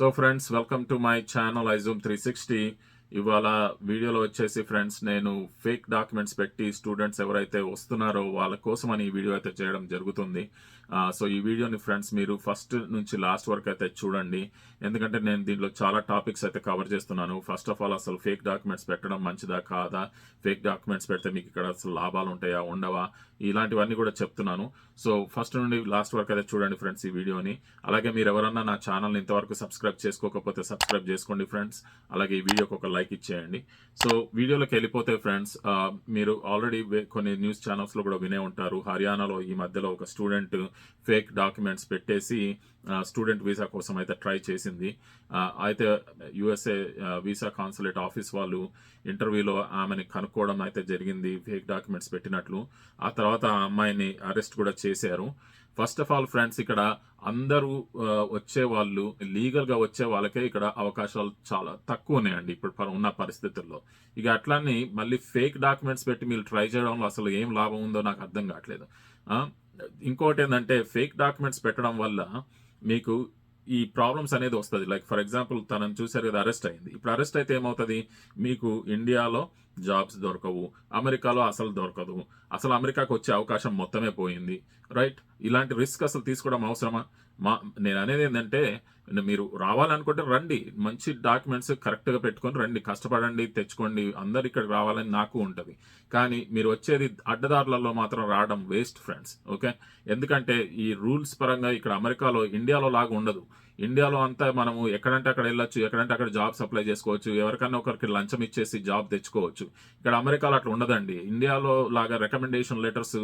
So friends, welcome to my channel iZoom 360. ఇవాళ వీడియోలో వచ్చేసి ఫ్రెండ్స్ నేను ఫేక్ డాక్యుమెంట్స్ పెట్టి స్టూడెంట్స్ ఎవరైతే వస్తున్నారో వాళ్ళ కోసం అని ఈ వీడియో అయితే చేయడం జరుగుతుంది. సో ఈ వీడియోని ఫ్రెండ్స్ మీరు ఫస్ట్ నుంచి లాస్ట్ వరకు అయితే చూడండి. ఎందుకంటే నేను దీంట్లో చాలా టాపిక్స్ అయితే కవర్ చేస్తున్నాను. ఫస్ట్ ఆఫ్ ఆల్ అసలు ఫేక్ డాక్యుమెంట్స్ పెట్టడం మంచిదా కాదా? ఫేక్ డాక్యుమెంట్స్ పెడితే మీకు ఇక్కడ అసలు లాభాలు ఉంటాయా ఉండవా? ఇలాంటివన్నీ కూడా చెప్తున్నాను. సో ఫస్ట్ నుండి లాస్ట్ వరకు అయితే చూడండి ఫ్రెండ్స్ ఈ వీడియోని. అలాగే మీరు ఎవరన్నా నా ఛానల్ ఇంతవరకు సబ్స్క్రైబ్ చేసుకోకపోతే సబ్స్క్రైబ్ చేసుకోండి ఫ్రెండ్స్. అలాగే ఈ వీడియోకి ఒక లైక్ ఇచ్చేయండి. సో వీడియోలోకి వెళ్ళిపోతే ఫ్రెండ్స్ మీరు ఆల్రెడీ కొన్ని న్యూస్ ఛానల్స్లో కూడా వినే ఉంటారు. హర్యానాలో ఈ మధ్యలో ఒక స్టూడెంట్ ఫేక్ డాక్యుమెంట్స్ పెట్టేసి స్టూడెంట్ వీసా కోసం అయితే ట్రై చేసింది. అయితే యుఎస్ఏ వీసా కాన్సులేట్ ఆఫీస్ వాళ్ళు ఇంటర్వ్యూలో ఆమెని కనుక్కోవడం అయితే జరిగింది ఫేక్ డాక్యుమెంట్స్ పెట్టినట్లు. ఆ తర్వాత ఆ అమ్మాయిని అరెస్ట్ కూడా చేశారు. ఫస్ట్ ఆఫ్ ఆల్ ఫ్రెండ్స్ ఇక్కడ అందరూ వచ్చే వాళ్ళు లీగల్గా వచ్చే వాళ్ళకే ఇక్కడ అవకాశాలు చాలా తక్కువ ఉన్నాయండి ఇప్పుడు ఉన్న పరిస్థితుల్లో. ఇక అట్లానే మళ్ళీ ఫేక్ డాక్యుమెంట్స్ పెట్టి మీరు ట్రై చేయడంలో అసలు ఏం లాభం ఉందో నాకు అర్థం కావట్లేదు. ఇంకోటి ఏంటంటే ఫేక్ డాక్యుమెంట్స్ పెట్టడం వల్ల మీకు ఈ ప్రాబ్లమ్స్ అనేది వస్తుంది. లైక్ ఫర్ ఎగ్జాంపుల్ తనని చూశారు కదా అరెస్ట్ అయింది. ఇప్పుడు అరెస్ట్ అయితే ఏమవుతుంది? మీకు ఇండియాలో జాబ్స్ దొరకవు అమెరికాలో అసలు దొరకదు. అసలు అమెరికాకు వచ్చే అవకాశం మొత్తమే పోయింది. రైట్? ఇలాంటి రిస్క్ అసలు తీసుకోవడం అవసరమా? మా నేను అనేది ఏంటంటే మీరు రావాలనుకుంటే రండి. మంచి డాక్యుమెంట్స్ కరెక్ట్గా పెట్టుకొని రండి. కష్టపడండి తెచ్చుకోండి. అందరు ఇక్కడికి రావాలని నాకు ఉంటుంది. కానీ మీరు వచ్చేది అడ్డదారులలో మాత్రం రావడం వేస్ట్ ఫ్రెండ్స్ ఓకే? ఎందుకంటే ఈ రూల్స్ పరంగా ఇక్కడ అమెరికాలో ఇండియాలో లాగా ఉండదు. ఇండియాలో అంతా మనము ఎక్కడంటే అక్కడ వెళ్ళొచ్చు ఎక్కడంటే అక్కడ జాబ్స్ అప్లై చేసుకోవచ్చు ఎవరికన్నా ఒకరికి లంచం ఇచ్చేసి జాబ్ తెచ్చుకోవచ్చు. ఇక్కడ అమెరికాలో అట్లా ఉండదండి. ఇండియాలో లాగా రికమెండేషన్ లెటర్స్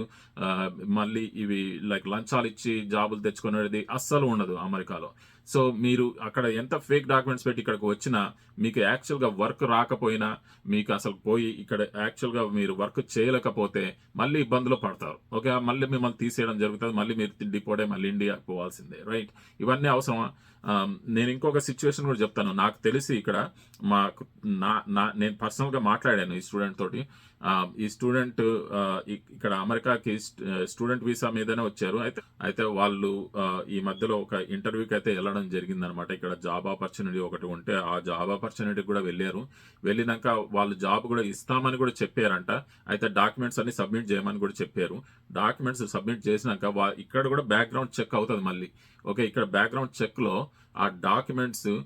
మళ్ళీ ఇవి లైక్ లంచాలు ఇచ్చి జాబులు తెచ్చుకునేది అస్సలు ఉండదు అమెరికాలో. సో మీరు అక్కడ ఎంత ఫేక్ డాక్యుమెంట్స్ పెట్టి ఇక్కడికి వచ్చినా మీకు యాక్చువల్గా వర్క్ రాకపోయినా మీకు అసలు పోయి ఇక్కడ యాక్చువల్గా మీరు వర్క్ చేయలేకపోతే మళ్ళీ ఇబ్బందులు పడతారు. ఓకే మళ్ళీ మిమ్మల్ని తీసేయడం జరుగుతుంది. మళ్ళీ మీరు డిపోడే మళ్ళీ ఇండియా పోవాల్సిందే. రైట్ ఇవన్నీ అవసరమా? నేను ఇంకొక సిచ్యువేషన్ కూడా చెప్తాను. నాకు తెలిసి ఇక్కడ మాకు నా నా నేను పర్సనల్గా మాట్లాడాను ఈ స్టూడెంట్ తోటి. ఈ స్టూడెంట్ ఇక్కడ అమెరికాకి స్టూడెంట్ వీసా మీదనే వచ్చారు. అయితే అయితే వాళ్ళు ఈ మధ్యలో ఒక ఇంటర్వ్యూకి అయితే వెళ్ళడం జరిగిందనమాట. ఇక్కడ జాబ్ ఆపర్చునిటీ ఒకటి ఉంటే ఆ జాబ్ ఆపర్చునిటీ కూడా వెళ్ళారు. వెళ్ళినాక వాళ్ళు జాబ్ కూడా ఇస్తామని కూడా చెప్పారంట. అయితే డాక్యుమెంట్స్ అన్ని సబ్మిట్ చేయమని కూడా చెప్పారు. డాక్యుమెంట్స్ సబ్మిట్ చేసినాక వా- ఇక్కడ కూడా బ్యాక్గ్రౌండ్ చెక్ అవుతుంది మళ్ళీ. ఓకే ఇక్కడ బ్యాక్గ్రౌండ్ చెక్లో ఆ డాక్యుమెంట్స్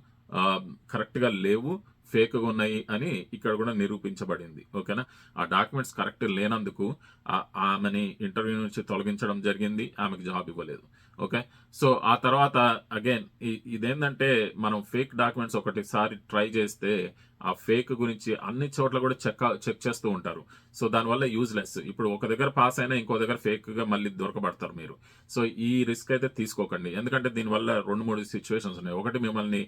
కరెక్ట్గా లేవు. ఫేక్గా ఉన్నాయి అని ఇక్కడ కూడా నిరూపించబడింది. ఓకేనా? ఆ డాక్యుమెంట్స్ కరెక్ట్ లేనందుకు ఆమెని ఇంటర్వ్యూ నుంచి తొలగించడం జరిగింది. ఆమెకు జాబ్ ఇవ్వలేదు. ఓకే? సో ఆ తర్వాత అగైన్ ఇదేంటంటే మనం ఫేక్ డాక్యుమెంట్స్ ఒకటిసారి ట్రై చేస్తే ఆ ఫేక్ గురించి అన్ని చోట్ల కూడా చెక్ చెక్ చేస్తూ ఉంటారు. సో దానివల్ల యూజ్లెస్ ఇప్పుడు ఒక దగ్గర పాస్ అయినా ఇంకో దగ్గర ఫేక్గా మళ్ళీ దొరకబడతారు మీరు. సో ఈ రిస్క్ అయితే తీసుకోకండి. ఎందుకంటే దీనివల్ల రెండు మూడు సిచ్యువేషన్స్ ఉన్నాయి. ఒకటి మిమ్మల్ని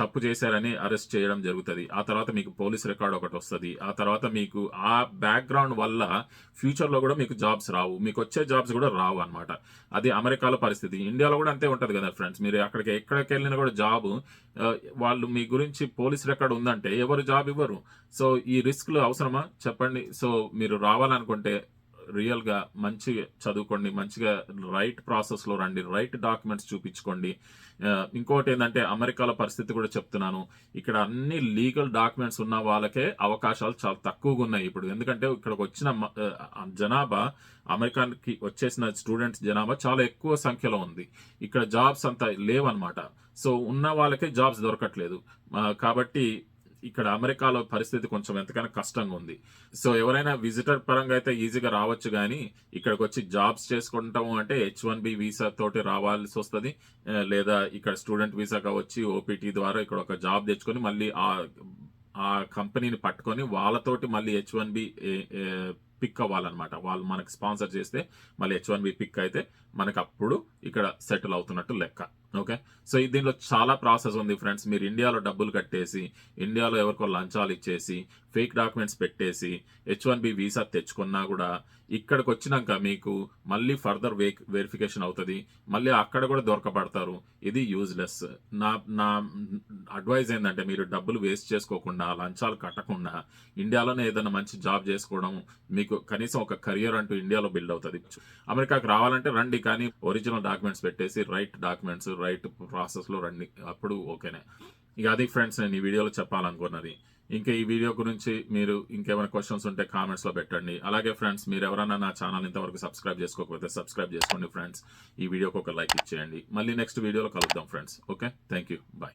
తప్పు చేశారని అరెస్ట్ చేయడం జరుగుతుంది. ఆ తర్వాత మీకు పోలీస్ రికార్డ్ ఒకటి వస్తుంది. ఆ తర్వాత మీకు ఆ బ్యాక్గ్రౌండ్ వల్ల ఫ్యూచర్లో కూడా మీకు జాబ్స్ రావు. మీకు వచ్చే జాబ్స్ కూడా రావు అన్నమాట. అది అమెరికాలో పరిస్థితి. ఇండియాలో కూడా అంతే ఉంటుంది కదా ఫ్రెండ్స్ మీరు అక్కడికి ఎక్కడికి వెళ్ళినా కూడా జాబ్ వాళ్ళు మీ గురించి పోలీస్ రికార్డ్ ఉందంటే ఎవరు జాబ్ ఇవ్వరు. సో ఈ రిస్క్లు అవసరమా? చెప్పండి. సో మీరు రావాలనుకుంటే రియల్గా మంచిగా చదువుకోండి మంచిగా రైట్ ప్రాసెస్లో రండి రైట్ డాక్యుమెంట్స్ చూపించుకోండి. ఇంకోటి ఏంటంటే అమెరికాల పరిస్థితి కూడా చెప్తున్నాను. ఇక్కడ అన్ని లీగల్ డాక్యుమెంట్స్ ఉన్న వాళ్ళకే అవకాశాలు చాలా తక్కువగా ఉన్నాయి ఇప్పుడు. ఎందుకంటే ఇక్కడికి వచ్చిన మ- జనాభా అమెరికాకి వచ్చేసిన స్టూడెంట్స్ జనాభా చాలా ఎక్కువ సంఖ్యలో ఉంది. ఇక్కడ జాబ్స్ అంత లేవన్నమాట. సో ఉన్న వాళ్ళకే జాబ్స్ దొరకట్లేదు. కాబట్టి ఇక్కడ అమెరికాలో పరిస్థితి కొంచెం ఎంతకైనా కష్టంగా ఉంది. సో ఎవరైనా విజిటర్ పరంగా అయితే ఈజీగా రావచ్చు కానీ ఇక్కడికి వచ్చి జాబ్స్ చేసుకుంటాము అంటే హెచ్ వన్ బి వీసా తోటి రావాల్సి వస్తుంది. లేదా ఇక్కడ స్టూడెంట్ వీసాగా వచ్చి ఓపీటీ ద్వారా ఇక్కడ ఒక జాబ్ తెచ్చుకొని మళ్ళీ ఆ ఆ కంపెనీని పట్టుకొని వాళ్ళతోటి మళ్ళీ హెచ్ వన్ బి పిక్ అవ్వాలన్నమాట. వాళ్ళు మనకి స్పాన్సర్ చేస్తే మళ్ళీ హెచ్ వన్ బి పిక్ అయితే మనకు అప్పుడు ఇక్కడ సెటిల్ అవుతున్నట్టు లెక్క. ఓకే సో దీనిలో చాలా ప్రాసెస్ ఉంది ఫ్రెండ్స్. మీరు ఇండియాలో డబ్బులు కట్టేసి ఇండియాలో ఎవరికో లంచాలు ఇచ్చేసి ఫేక్ డాక్యుమెంట్స్ పెట్టేసి హెచ్ వన్ బి వీసా తెచ్చుకున్నా కూడా ఇక్కడికి వచ్చినాక మీకు మళ్ళీ ఫర్దర్ వే వెరిఫికేషన్ అవుతుంది. మళ్ళీ అక్కడ కూడా దొరకబడతారు. ఇది యూజ్లెస్ నా నా అడ్వైజ్ ఏంటంటే మీరు డబ్బులు వేస్ట్ చేసుకోకుండా లంచాలు కట్టకుండా ఇండియాలోనే ఏదైనా మంచి జాబ్ చేసుకోవడం మీకు మీకు కనీసం ఒక కెరియర్ అంటూ ఇండియాలో బిల్డ్ అవుతుంది. అమెరికాకి రావాలంటే రండి కానీ ఒరిజినల్ డాక్యుమెంట్స్ పెట్టేసి రైట్ డాక్యుమెంట్స్ రైట్ ప్రాసెస్లో రండి అప్పుడు ఓకేనే. ఇక అది ఫ్రెండ్స్ నేను ఈ వీడియోలో చెప్పాలనుకున్నది. ఇంకా ఈ వీడియో గురించి మీరు ఇంకేమైనా క్వశ్చన్స్ ఉంటే కామెంట్స్లో పెట్టండి. అలాగే ఫ్రెండ్స్ మీరు ఎవరైనా నా ఛానల్ ఇంతవరకు సబ్స్క్రైబ్ చేసుకోకపోతే సబ్స్క్రైబ్ చేసుకోండి ఫ్రెండ్స్. ఈ వీడియోకి ఒక లైక్ ఇచ్చేయండి. మళ్ళీ నెక్స్ట్ వీడియోలో కలుద్దాం friends. Okay? Thank you bye